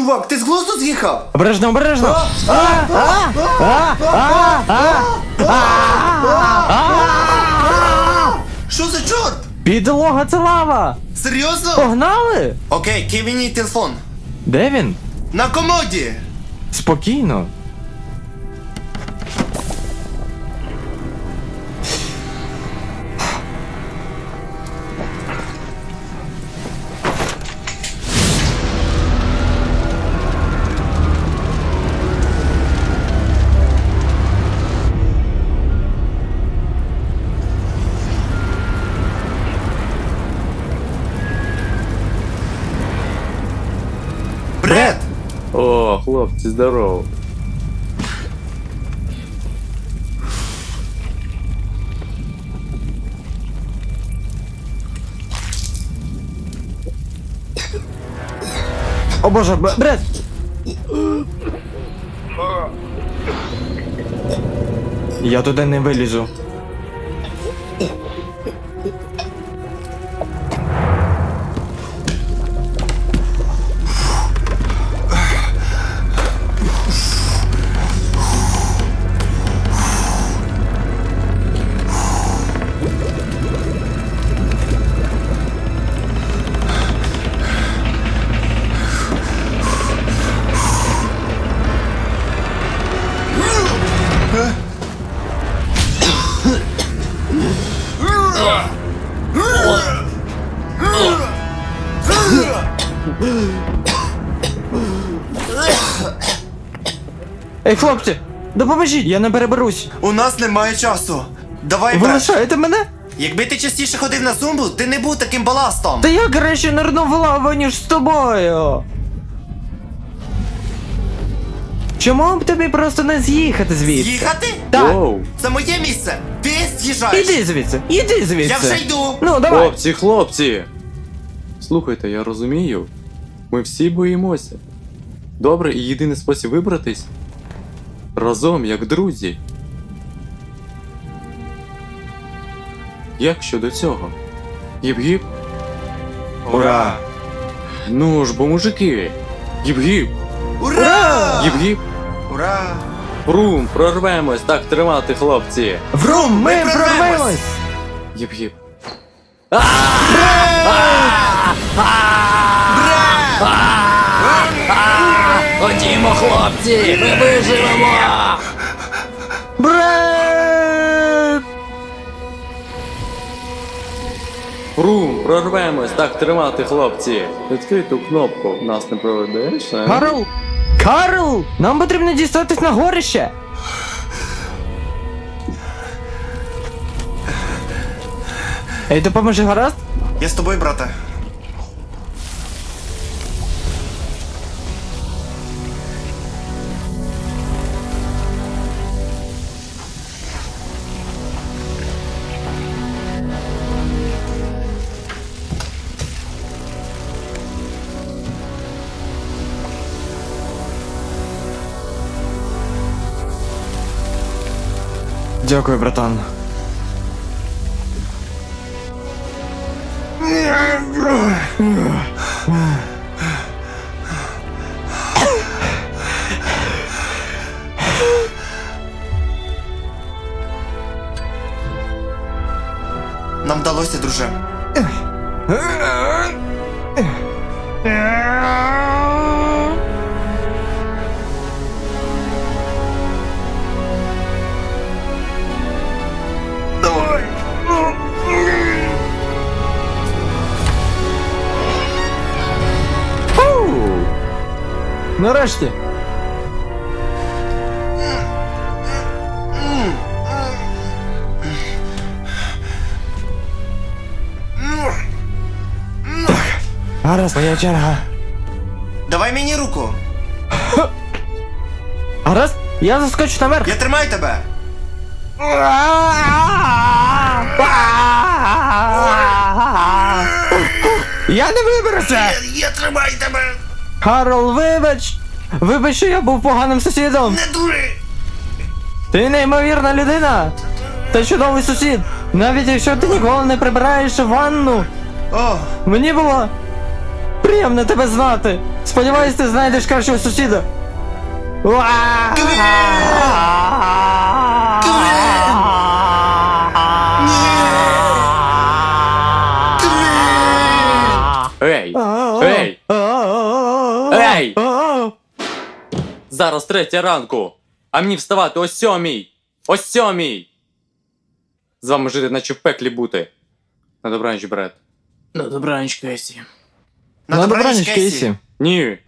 Чувак, ти з глузду з'їхав? Обережно, обережно! Що за чорт? Підлога це лава! Серйозно? Погнали? Окей, кий мені телефон. Де він? На комоді. Спокійно. О, хлопці, здорово. О боже, б- бред! Я туди не вилізу. Ей, хлопці, допоможіть, я не переберусь. У нас немає часу. Давай, Ви лишаєте мене? Якби ти частіше ходив на зумбу, ти не був таким баластом. Та я краще нирнув в лаву, ніж з тобою. Чому б тобі просто не з'їхати звідси? Їхати? Так. Воу. Це моє місце. Ти з'їжджаєш. Іди звідси, іди звідси. Я вже йду. Ну, давай. Хлопці, хлопці! Слухайте, я розумію. Ми всі боїмося. Добре, і єдиний спосіб вибратись разом, як друзі. Як щодо цього? Гіп-гіп? Ура! Ну ж бо мужики! Гіп-гіп! Ура! Гіп-гіп! Ура! Прум, прорвемось! Так тримати, хлопці! Врум, ми, прорвемось. Гіп-гіп! Ходімо, хлопці, ми виживемо. Бред! Прум, прорвемось! Так тримати, хлопці! Відкрий ту кнопку, нас не проведеш, а? Карл! Карл! Нам потрібно дістатись на горище! Ей, допоможи, гаразд? Я з тобою, брате. Дякую, братан. Нам вдалося, друже. Нарешті. Так, гаразд, моя черга. Давай мені руку. Гаразд, я заскочу наверх. Я тримаю тебе. Я не виберуся! Я тримаю тебе. Карл, вибач! Вибач, що я був поганим сусідом! Не дури. Ти неймовірна людина! Та чудовий сусід! Навіть якщо ти ніколи не прибираєш ванну, О, мені було приємно тебе знати! Сподіваюсь, ти знайдеш кращого сусіда. Уа! Ей! Ей! Зараз третя ранку! А мені вставати о сьомій! О сьомій! З вами жити, наче в пеклі бути. На добраніч, брат. На добраніч, Кесі. На добраніч, Кесі. Ні,